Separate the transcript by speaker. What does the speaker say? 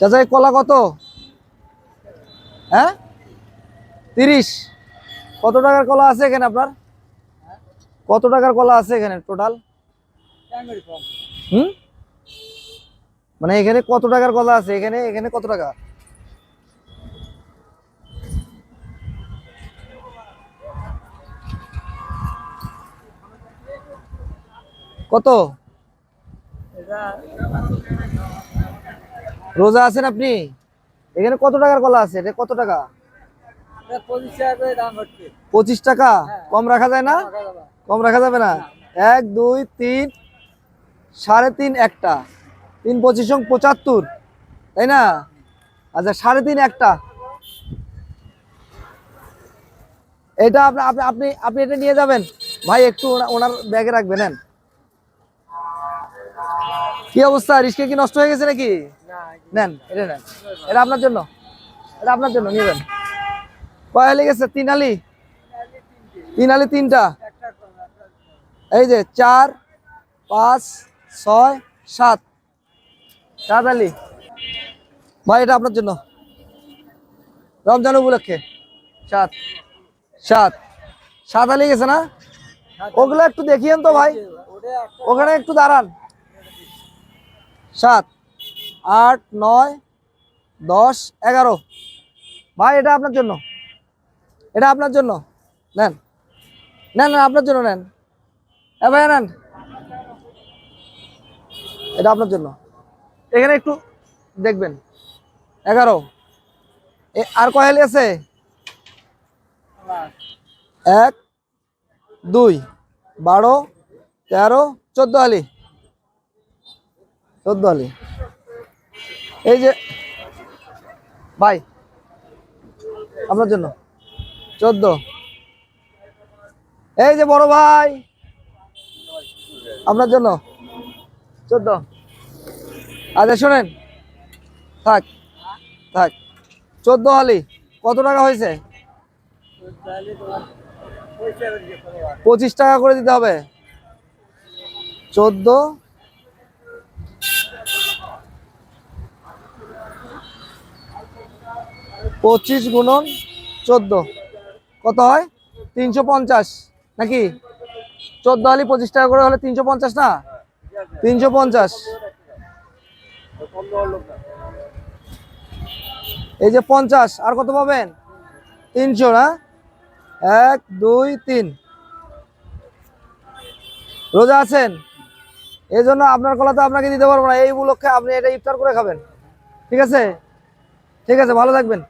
Speaker 1: চাচা কলা কত? হ্যাঁ? তিরিশ। কত টাকার কলা আছে এখানে আপনার? কত টাকার কলা আছে এখানে টোটাল হুম? মানে এখানে কত টাকার কলা আছে? এখানে এখানে কত টাকা? কত? রোজা আছেন আপনি? এখানে কত টাকার কলা আছে? এটা কত টাকা? পঁচিশ টাকা কম রাখা যায় না? কম রাখা যাবে না। এক দুই তিন সাড়ে তিন একটা। তিন পঁচিশ পঁচাত্তর। তাই না? আচ্ছা সাড়ে তিন একটা। এটা আপনি আপনি আপনি এটা নিয়ে যাবেন। ভাই একটু ওনার ব্যাগে রাখবেন নেন। কি অবস্থা? রিস্কে কি নষ্ট হয়ে গেছে নাকি? নেন এটা নেন। এটা আপনার জন্য। এটা আপনার জন্য নিয়ে যান। কয় আলি গেছে? তিন আলি? তিন আলি তিনটা। এই যে চার পাঁচ ছয় সাত। সাত আলি। ভাই এটা আপনার জন্য। রমজান উপলক্ষে। সাত। সাত। সাত আলি গেছে না? ওগুলো একটু দেখিয়েন তো ভাই। ওখানে একটু দাঁড়ান। সাত, আট, নয়, দশ, এগারো। ভাই, এটা আপনার জন্য। এটা আপনার জন্য। নেন। নেন আপনার জন্য নেন। এ ভাই নেন। এটা আপনার জন্য। এখানে একটু দেখবেন। এগারো। আর কয়ালি আছে? এক, দুই, বারো, তেরো, চোদ্দ আলি চোদ্দ আলি। এই যে, ভাই, আপনার জন্য। চোদ্দ। এই যে বড় ভাই, আপনার জন্য। চোদ্দ। আচ্ছা শোনেন। থাক থাক। চোদ্দ হালি কত টাকা হয়েছে? পঁচিশ টাকা করে দিতে হবে। চোদ্দ। পঁচিশ গুণন চোদ্দ। কত হয়? তিনশো পঞ্চাশ। নাকি? চোদ্দ আলি পঁচিশ টাকা করে হলে তিনশো পঞ্চাশ না? তিনশো পঞ্চাশ। এই যে পঞ্চাশ, আর কত পাবেন? তিনশো না? এক, দুই, তিন। রোজা আছেন? এই জন্য আপনার কলা তো আপনাকে দিতে পারব না। এই উপলক্ষে আপনি এটা ইফতার করে খাবেন। ঠিক আছে? ঠিক আছে, ভালো থাকবেন।